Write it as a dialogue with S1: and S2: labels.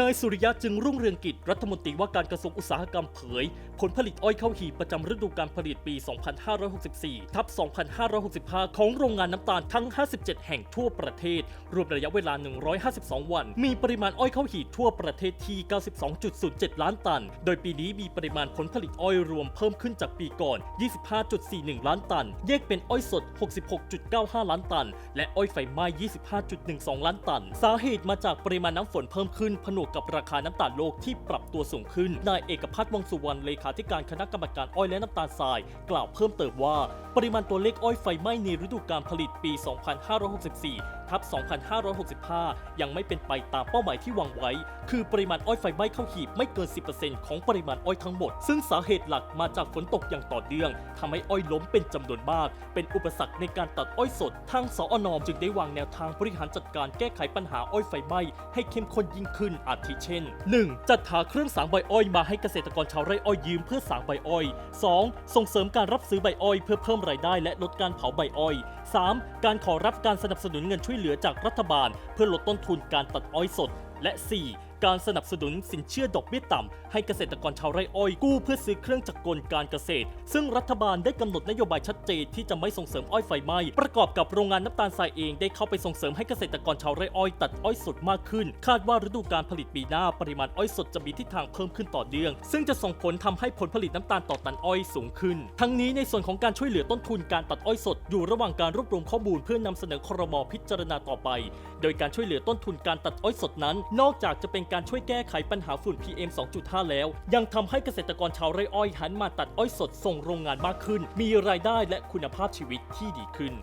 S1: นายสุริยะจึงรุ่งเรืองกิจรัฐมนตรีว่าการกระทรวงอุตสาหกรรมเผย ผลผลิตอ้อยเข้าหีบประจำฤดูการผลิตปี 2564 ทับ 2565 ของโรงงานน้ำตาลทั้ง 57 แห่งทั่วประเทศ รวมระยะเวลา 152 วัน มีปริมาณอ้อยเข้าหีบทั่วประเทศที่ 92.07 ล้านตัน โดยปีนี้มีปริมาณผลผลิตอ้อยรวมเพิ่มขึ้นจากปีก่อน 25.41 ล้านตัน แยกเป็นอ้อยสด 66.95 ล้านตัน และอ้อยไฟไหม้ 25.12 ล้านตัน สาเหตุมาจากปริมาณน้ำฝนเพิ่มขึ้นผนวกกับราคาน้ำตาลโลกที่ปรับตัวสูงขึ้น นายเอกพัฒน์วงสุวรรณเลขาธิการคณะกรรมการอ้อยและน้ำตาลทราย กล่าวเพิ่มเติมว่า ปริมาณตัวเลขอ้อยไฟไหม้ในฤดูการผลิตปี 2564 ทับ2565 ยังไม่เป็นไปตามเป้าหมายที่วางไว้ คือปริมาณอ้อยไฟไหม้เข้าหีบไม่เกิน 10%ของปริมาณอ้อยทั้งหมด ซึ่งสาเหตุหลักมาจากฝนตกอย่างต่อเนื่องทำให้อ้อยล้มเป็นจำนวนมาก เป็นอุปสรรคในการตัดอ้อยสด ทางสอนอจึงได้วางแนวทางบริหารจัดการแก้ไขปัญหาอ้อยไฟไหม้ให้เข้มข้นยิ่งขึ้น อาทิเช่น 1. จัดหาเครื่องสางใบอ้อยมาให้เกษตรกรชาวไร่อ้อยยืมเพื่อสางใบอ้อย 2. ส่งเสริมการรับซื้อใบอ้อย เพื่อเพิ่มรายได้และลดการเผาใบอ้อย 3. การขอรับการสนับสนุนเงินช่วยเหลือจากรัฐบาล เพื่อลดต้นทุนการตัดอ้อยสด และ 4. การสนับสนุนสินเชื่อดอกเบี้ยต่ำ ให้เกษตรกรชาวไร่อ้อยกู้เพื่อซื้อเครื่องจักรกลการเกษตร ซึ่งรัฐบาลได้กำหนดนโยบายชัดเจนที่จะไม่ส่งเสริมอ้อยไฟไหม้ประกอบกับโรงงานน้ำตาลทรายเองได้เข้าไปส่งเสริมให้เกษตรกรชาวไร่อ้อยตัดอ้อยสดมากขึ้น คาดว่าฤดูการผลิตปีหน้าปริมาณอ้อยสดจะมีทิศทางเพิ่มขึ้นต่อเนื่อง ซึ่งจะส่งผลทำให้ผลผลิตน้ำตาลต่อตันอ้อยสูงขึ้น ทั้งนี้ในส่วนของการช่วยเหลือต้นทุนการตัดอ้อยสดอยู่ระหว่างการรวบรวมข้อมูลเพื่อนำเสนอครมพิจารณาต่อไป โดยการช่วยเหลือต้นทุนการตัดอ้อยสดนั้น นอกจากจะเป็นการช่วยแก้ไขปัญหาฝุ่น PM 2.5 แล้ว ยังทำให้เกษตรกรชาวไร่อ้อยหันมาตัดอ้อยสดส่งโรงงานมากขึ้น มีรายได้และคุณภาพชีวิตที่ดีขึ้น